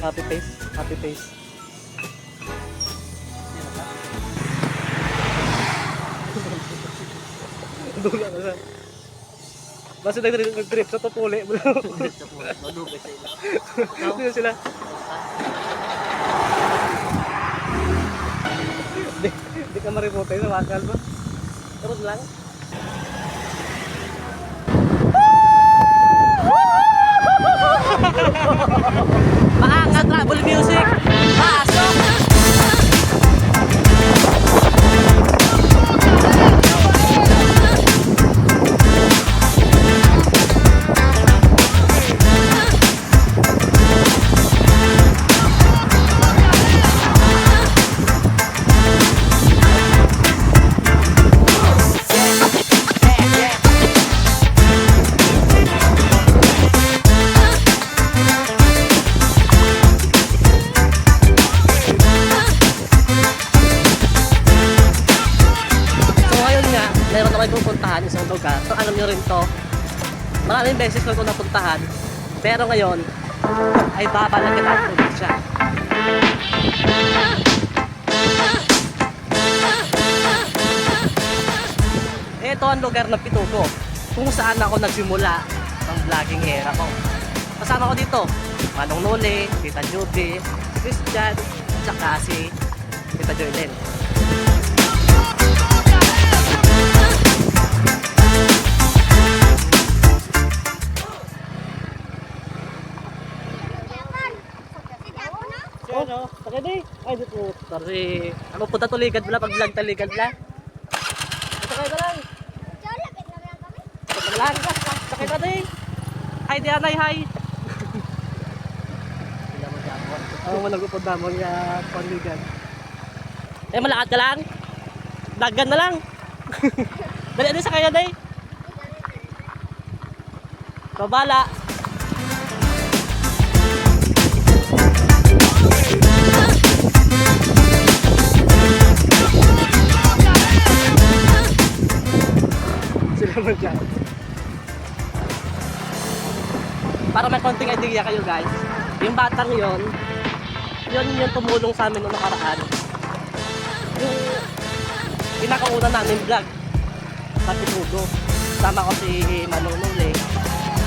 Happy face, happy face. Dula na siya. Basta nag-trip sa tupuli. Madugay sa ila. Dito sila. Di, di ka maripote sa wakal ba? Turun lang. Maangat travel music. Pasok! Beses ko napuntahan. Pero ngayon, ay babalang kita ang probinsya. Ito ang lugar ng Pituko, kung saan ako nagsimula ang vlogging era ko. Kasama ko dito, Manong Nole, Tita Judy, Christian, at saka si Tita Joylene. Ay, dito. Sorry. Ano punta to ligad bla pag vlog ta ligad bla. Ito kayo lang. Ito lang. Sakit na din. Hi, di anay, hi. Ako mo nagpupod na mga panligan. Eh, malakad ka lang. Dagan na lang. Dali, dali sa kanya, day. Kabala. Para may konting idea kayo guys, yung batang yon, yun yung tumulong sa amin noong nakaraan. Yung pinakauna namin vlog, sa Pitudo. Sama ko si Manong Nule.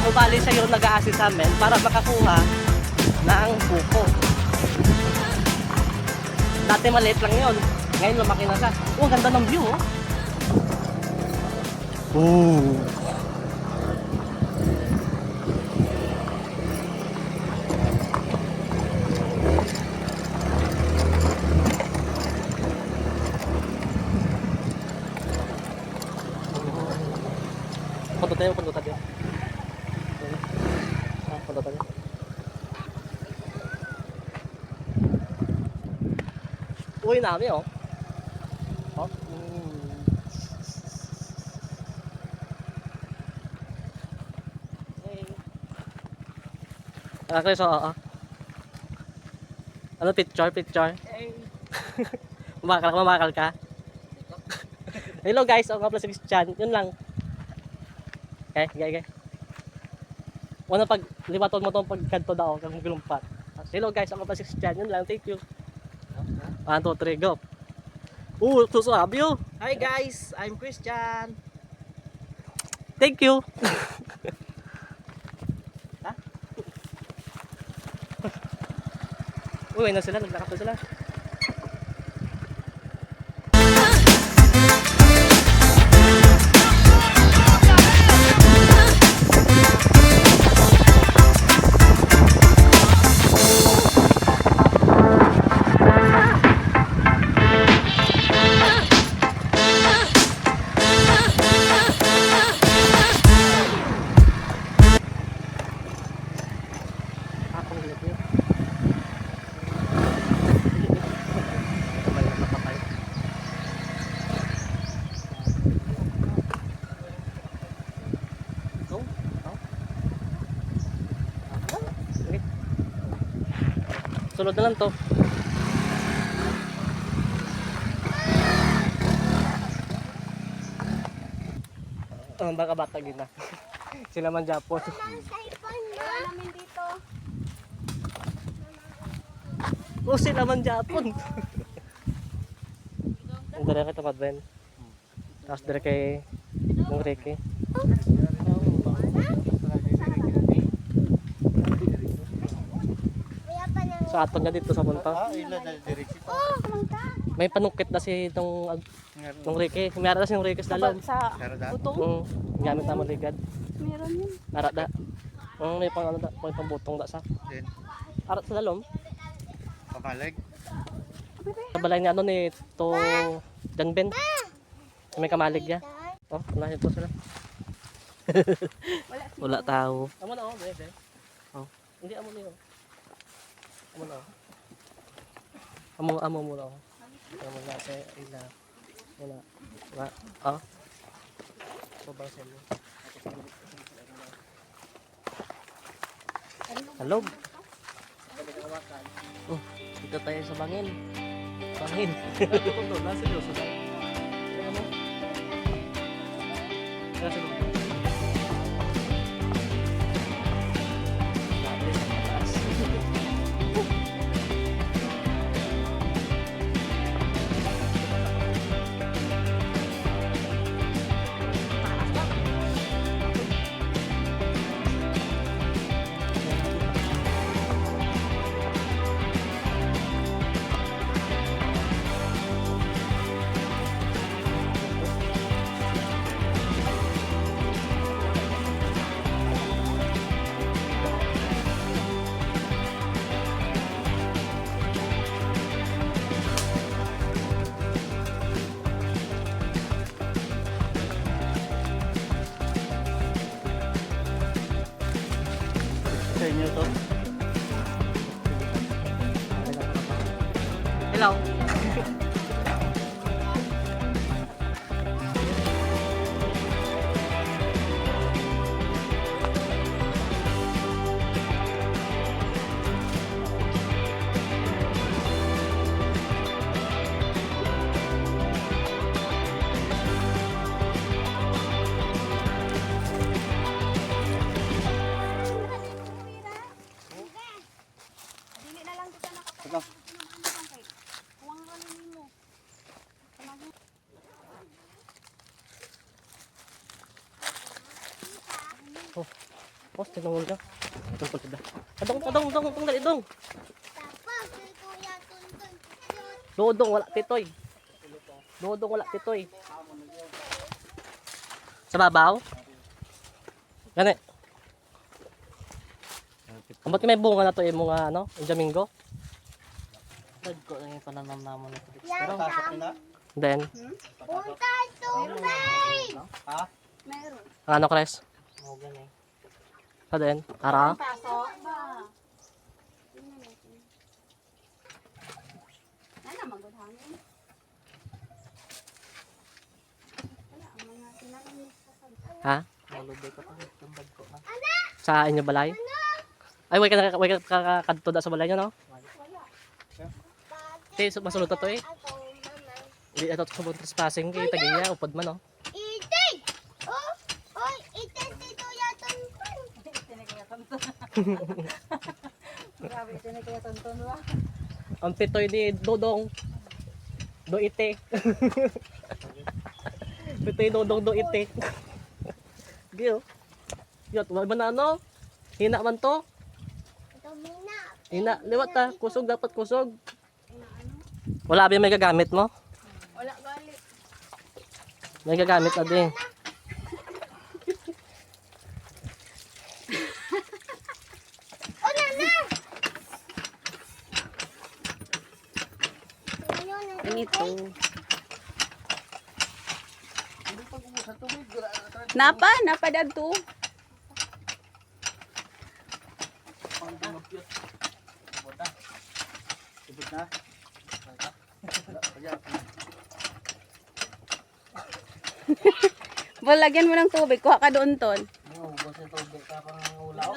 So bali siya yung nag-a-assist sa amin para makakuha ng buko. Dati maliit lang yon. Ngayon lumaki na siya. Oh, ganda ng view oh. Ooh. Punta tayo, punta tayo. Ah, punta tayo. Uy, nami oh. Oh. Mm. Hey. Ah, Chris, oo. ah. Ano picture, picture? Mamakal ka, mamakal ka. Hello guys, ako nga pala si. Yun lang. Okay, okay, okay. Una pag liwaton mo tong pagkanto daw, kang gulumpat. Hello guys, ako pala si Christian. Yun lang, thank you. 1, 2, 3, go. Uh, susabi oh. Hi guys, I'm Christian. Thank you. ha? Uy, na sila, naglakap na sila. Sunod na lang to. Oh, baka bata gina. Sila man Japon. Oh, sila man Japon. Ang dala kita madben. Tapos dala kay ng Ricky. Sa aton niya dito sa punta. Ah. Oh, mangka. May panukit na si itong ng Ricky. Meron na si ng Ricky sa dalom. Sa butong, Mm, gamit na mo ligad. meron yun. Arat da. Mm, may pang ano da, may pambutong da sa. Arat sa dalom. Pamalag. Sa balay niya ano ni to Jan Ben. May kamalig niya. Oh, wala ito sila. Wala tao. Amo na oh, bebe. Oh. Hindi amo niyo. Amo na. oh. Amo amo mo na. oh. Amo na sa ila. Wala. Wala. Oh. Babang sa mo. Hello. Oh, dito tayo sa bangin. Bangin. Ito na seryoso na. Ano? Nasa loob. Tinungol ka. Itong pala da. Adong, adong, adong, adong, dali, dong. Dodong, wala titoy. Dodong, wala titoy. Sa babaw? Gani. Ang ba't may bunga na to yung mga ano, yung Jamingo? Tad ko lang yung pananam naman ito. Yan, Pero pasok nila. Then, Punta tubig! Ha? Meron. ano, Kres? Oo, gani. Sa then, ara? Pasok? Nana, magod hangin. Wala, Ha? Pa. Sa inyo balay? Ay, way ka na, way ka kakadto da sa balay nyo, no? Te, so, masulot to eh. Hindi, ito sa trespassing kay Tagiya, upod man, no? Itig! Oh! Oy, itig si Kuya Tuntun! Grabe, ito na kaya tonton ba? Ang titoy ni Dodong. Do ite. titoy Dodong do ite. Giyo. Yot, wala man na ano? Hina man to. Ito, Mina. Hina, liwat ta. Kusog dapat kusog. Wala ba may gagamit mo? Wala gali. May gagamit na din. O, nana! Ayun, ang Ito. Napa, napa dadto. Tubod na. Balagyan mo ng tubig, kuha ka doon ton. Oo, basta tubig ka pang ulaw.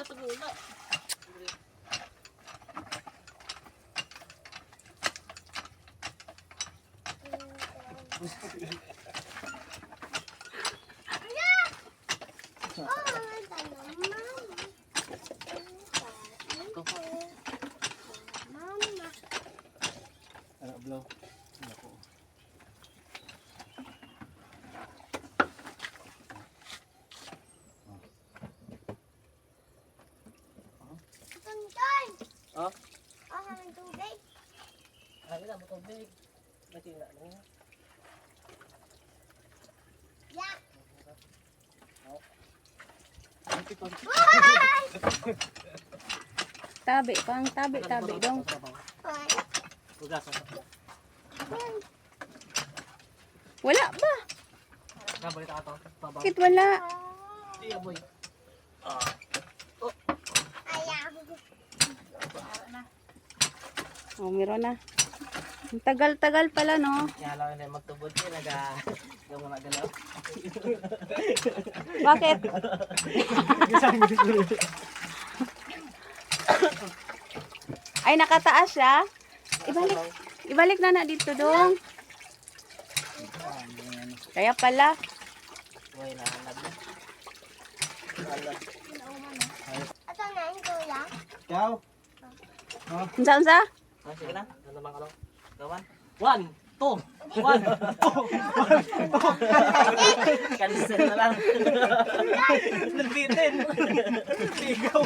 Oh? Ah, ng tubig. Ay, wala mo tubig. Ba't yung ano yun? Yak! Tabi, pang tabi, tabi dong. Wala ba? Bakit wala? Oh, meron na. Ang tagal-tagal pala, no? Kaya lang na magtubod ko. Naga... Yung mga galaw. Bakit? Ay, nakataas siya. Ibalik. Ibalik na na dito dong. Kaya pala. Uy, nahanap na. Ito na yung kuya. Ikaw? Unsa unsa? Ah, sige na. Ano naman ka lang? Gawan? One, two, one, two, one, two. Cancel na lang. Nagbitin. Ligaw.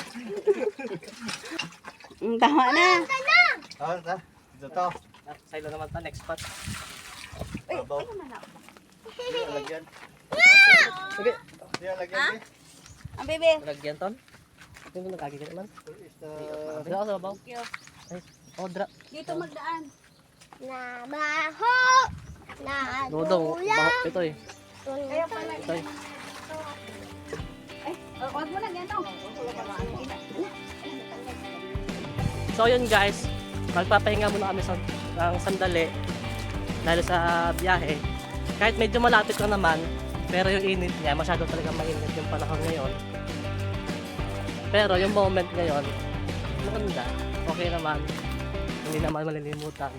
Mm, tama na. Ah, ta. Dito to. Sa'yo naman ta, next spot. Babaw. Lagyan. Sige, Diyan lagyan eh. Ang bebe. lagyan ton. Hindi mo nagkagigil naman. Sa babaw. Ay, oh, dra. Dito magdaan. Na baho. Na Dudong, dula. baho. Ito eh. Kaya pala. Ito eh. Wag mo lang yan, tong. So yun guys, magpapahinga muna kami sa ng sandali dahil sa biyahe. Kahit medyo malapit lang naman, pero yung init niya, masyado talaga mainit yung panahon ngayon. Pero yung moment ngayon, maganda. Okay naman. Hindi naman malilimutan.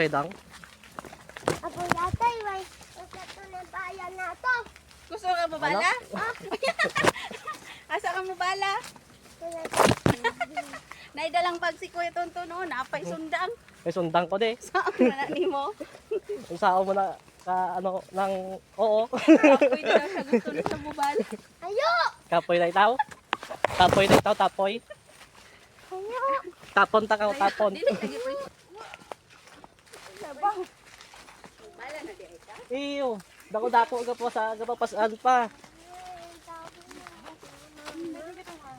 Kapay dang. ako yatay, may ito na bayan na to. Gusto ka mabala? Asa ka mabala? Naidalang pag si Kuya Tonto noon, napay sundang. May sundang ko de. Saan na ni mo? Kung saan mo na ka ano ng oo. Apoy na siya gusto na sa mabala. Ayo! Kapoy na itaw. Tapoy na itaw, tapoy. Ayo! Tapon ta ka, tapon. Dili Sabang. Bala na di ay ka. Iyo. Dako dako ga po sa gapapasan pa.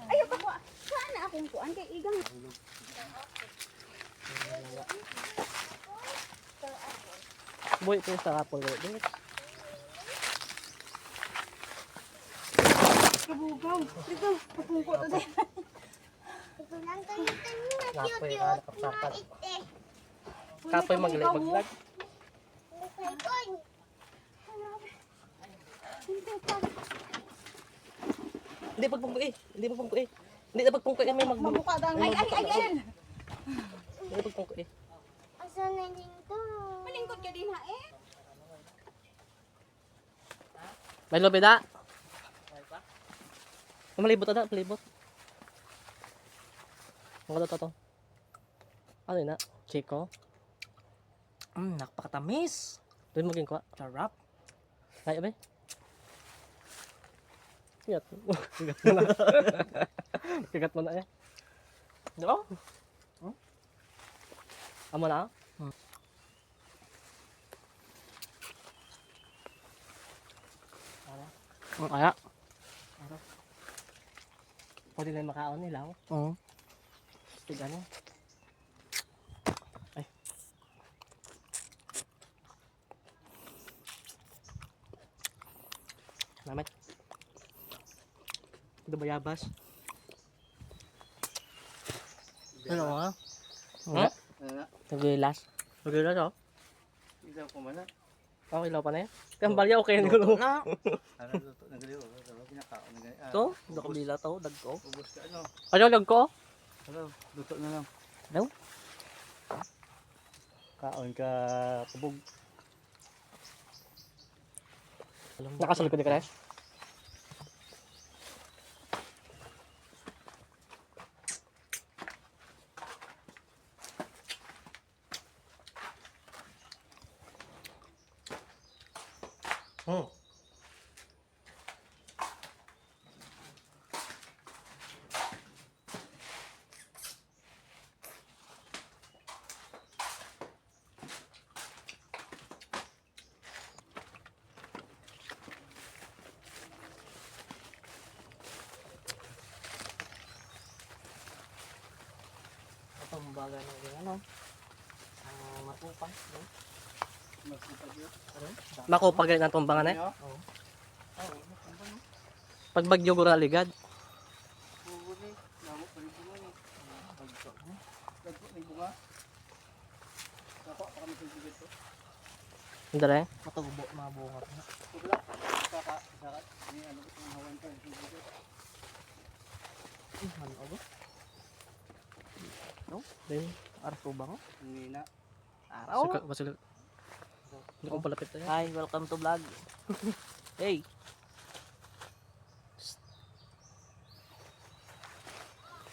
Ayaw pa ko. Saan akong kuan kay igang. Boy, ito yung sa kapol. Boy. Kabugaw. Dito, kapungko to din. Ito lang kayo tayo na cute cute. Kapoy maglag, maglag. Hindi pagpungkoy. Hindi pagpungkoy. Hindi na pagpungkoy kami mag Mamukha dang. Ay, ay, ay, ay. Hindi pagpungkoy. Asa na dito? Malingkod ka din ha eh. May lobe da. Malibot na, malibot. Ang to to. Ano yun na? Chico? Mm, nakapakatamis. Doon mo ginkuha. Charap. Kaya ba? Sigat. Sigat mo na. Sigat mo na eh. Oo. Hmm? Amo na? Hmm. Ano kaya? Pwede na yung makaon nila. Oo. Tiga niya. Ay. Salamat. Ito bayabas. Ano nga? Wala. Wala. Nagilas. Nagilas oh. Ilaw ko man na. Oh, ilaw pa na yan. Kaya balya okay na gulo. Na. Ano luto? Nagaliw. Ano pinakaon na. Ah, To, nakabila to, dagko. Ubus ka ano. Ano dagko? Ano? Luto na lang. Ano? Kaon ka kubog. Nakasulog ko di Bagay ng yung ano. Ah, matupang. No? Makupag rin ang tumbangan eh. Oo. Pag bagyo gura ligad. Bugo ni. Namo pa rin bunga ni. Bagso. Bagso ni bunga. Kako pa kami sa to. Hindi rin. Matubo, mabungat na. Wala. Kaka kaka ni ano ko hawan ka. Eh, ano Then, Aras ko ba ko? Ni na. Araw. sika, basig. Hindi ko palapit na yan. Hi, welcome to vlog. hey.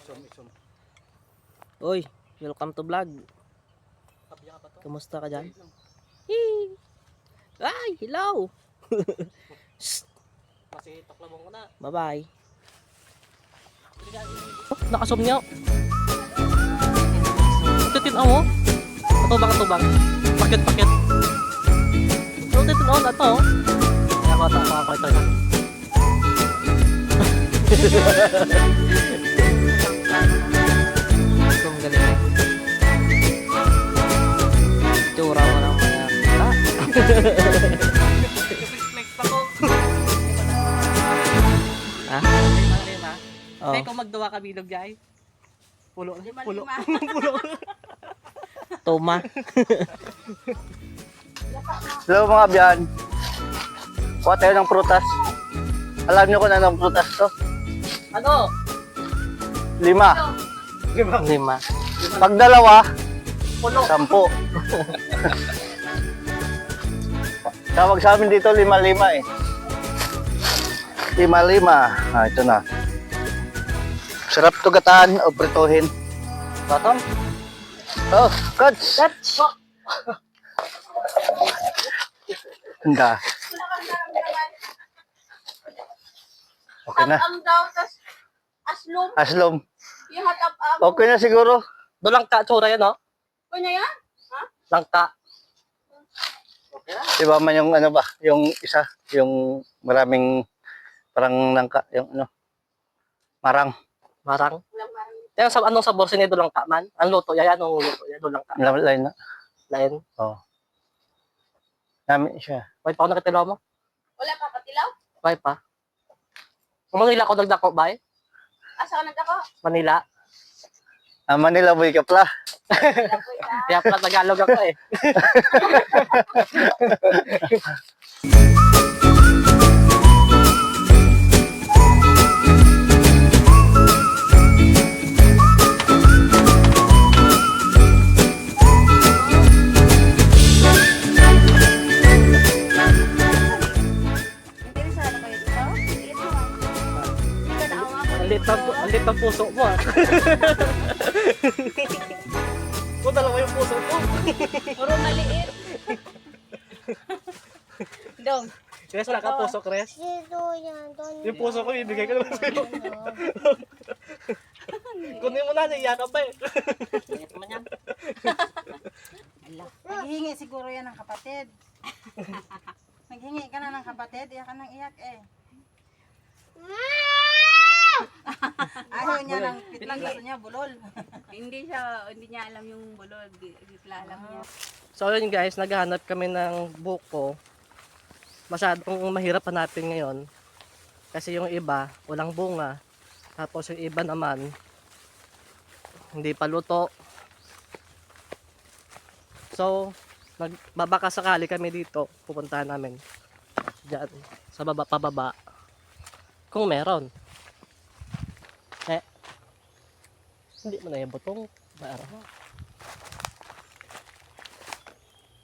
Som isom. Oy, welcome to vlog. Kabya ka dyan? Hey. Ay, hello. Kasi taklabong ko na. Bye-bye. Oh, nakasob niya. Titin ako. Katubang, katubang. Pakit, pakit. So, titin ako na to. Kaya ako ata, ako ito. Ito ang galing. Tsura mo lang mga ako. Ha? Oh. Kaya kung magdawa ka bilog, jay. Pulo, pulo. pulo. Toma. Hello mga biyan. Kuha tayo ng prutas. Alam niyo kung anong prutas to? Ano? Lima. Lima. Pag dalawa, Pulo. sampu. Tawag sa amin dito lima-lima eh. Lima-lima. Ah, ito na. Sarap to gataan o prituhin. Bottom? Oh, cuts! Touch! Handa. Okay na. Ang daw, tas aslom, Aslom. yung hatap-am. Okay na siguro. Do langka, tsura yan, no? Kanya yan? Langka. Di ba man yung ano ba? Yung isa. Yung maraming parang langka. Yung ano. Marang. Marang. Kaya sa anong sabor sinido langka man? Ang luto, yan, anong luto, yan, do langka. Lain na. Lain. Namin siya. Wait pa ako nakitilaw mo? Wala pa katilaw? Wait pa. Kung Manila ko nagdako ba? Asa ka nagdako? Manila. Ah, Manila boy ka pala. Ka. Kaya pala Tagalog ako eh. Ang lit ng, dito. ang lit ng puso mo ah. Kung dalawa yung puso ko. Puro maliit. Dong. Kres, wala ka puso, Kres. Yung puso ko, ibigay ko naman sa'yo. Kunin mo na, naiya ka ba eh. Yan. Naghihingi siguro yan ng kapatid. Naghingi ka na ng kapatid, iyak ka nang iyak eh. Ayaw niya ng pitlang, gusto niya bulol. Hindi siya, hindi niya alam yung bulol. Pala alam niya. So yun guys, naghahanap kami ng buko. Masyadong mahirap hanapin ngayon. Kasi yung iba, walang bunga. Tapos yung iba naman, hindi pa luto. So, nagbabaka sakali kami dito. Pupuntahan namin. Diyan, sa baba, pababa. Kung meron. Eh, hindi mo na yung butong. Meron.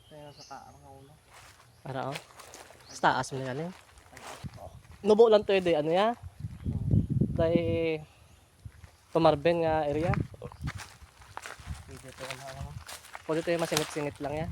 Kaya sa kaang na ulo. Para oh. Sa taas mo na galing. Nubo lang to eh, ano ya? Dahil Tumarben nga area. Pwede to yung masingit-singit lang ya.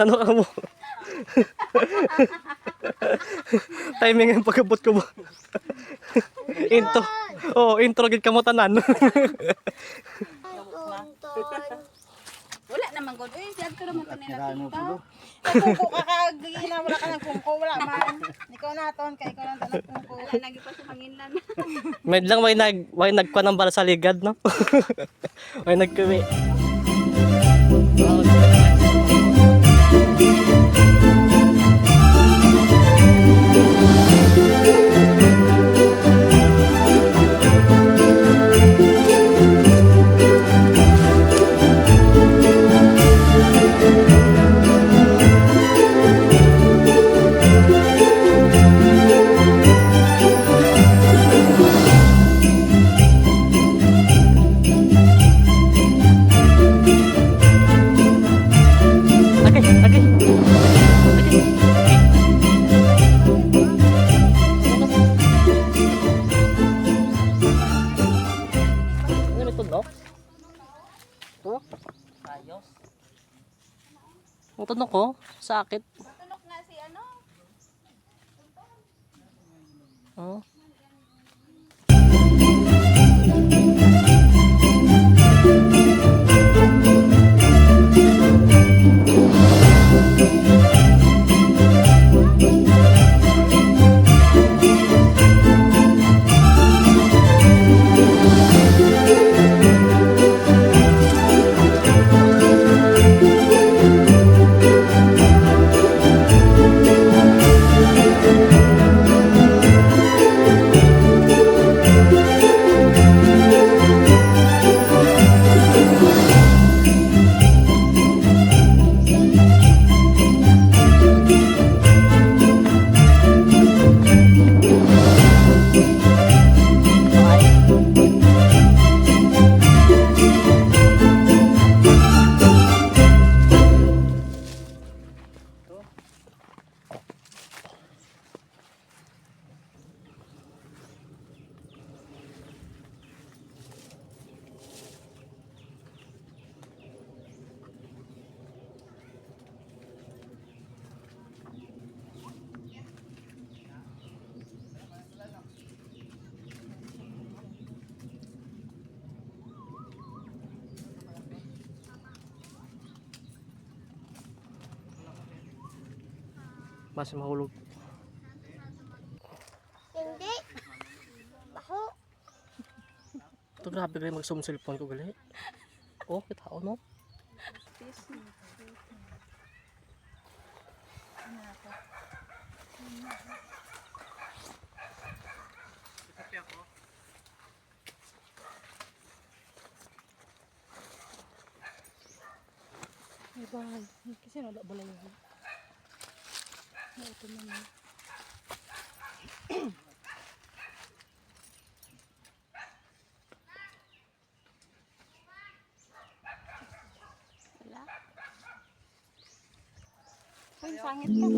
Ano ka mo? Timing ang pagkabot ko mo. intro. Oh, intro gid kamo tanan. Wala naman god. Uy, siyad ko naman ito nila kita. Kungko ka kagigil na, wala ka ng kungko, wala man. Ikaw na ton, kay ikaw lang tanong kungko. Wala nagi pa sa manginlan. Med lang way nag way nagkuha ng bala sa ligad no. way nagkuwi. Sakit. Tunok nga si ano. Oh. Mas mahulog. Hindi. Baho. Ito grabe gali mag-zoom cellphone ko gali. Oh, kita ko no. bahay. Kasi wala balay yun. Ito naman. Uy, sangit ka.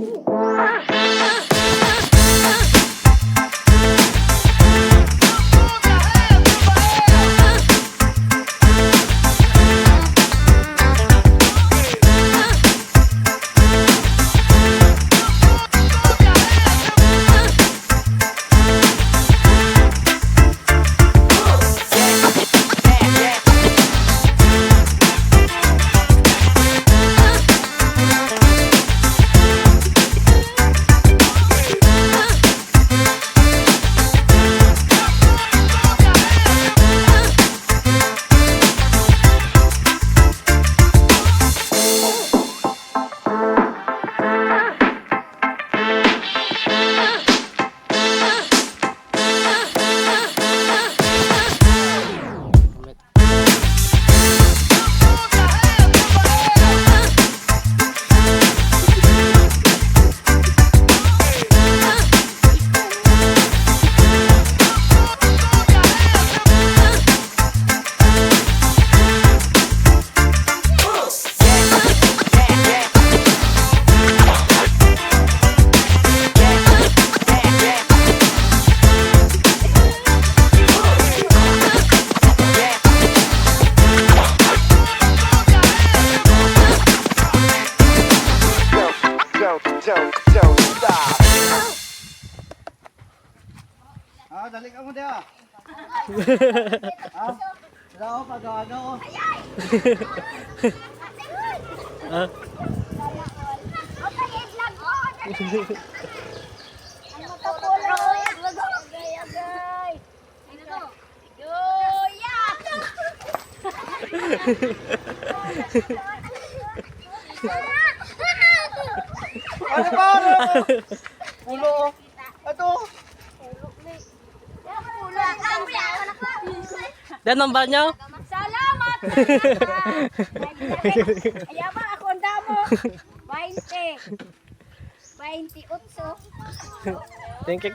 Ah, daw pa gawa Ah, Okay, vlog ko. Ano to po? Agay, agay. Ano to? Yoya! Ano ba? Nyo? Salamat! Ayaba, ako ang damo. 20. 28. Thank you.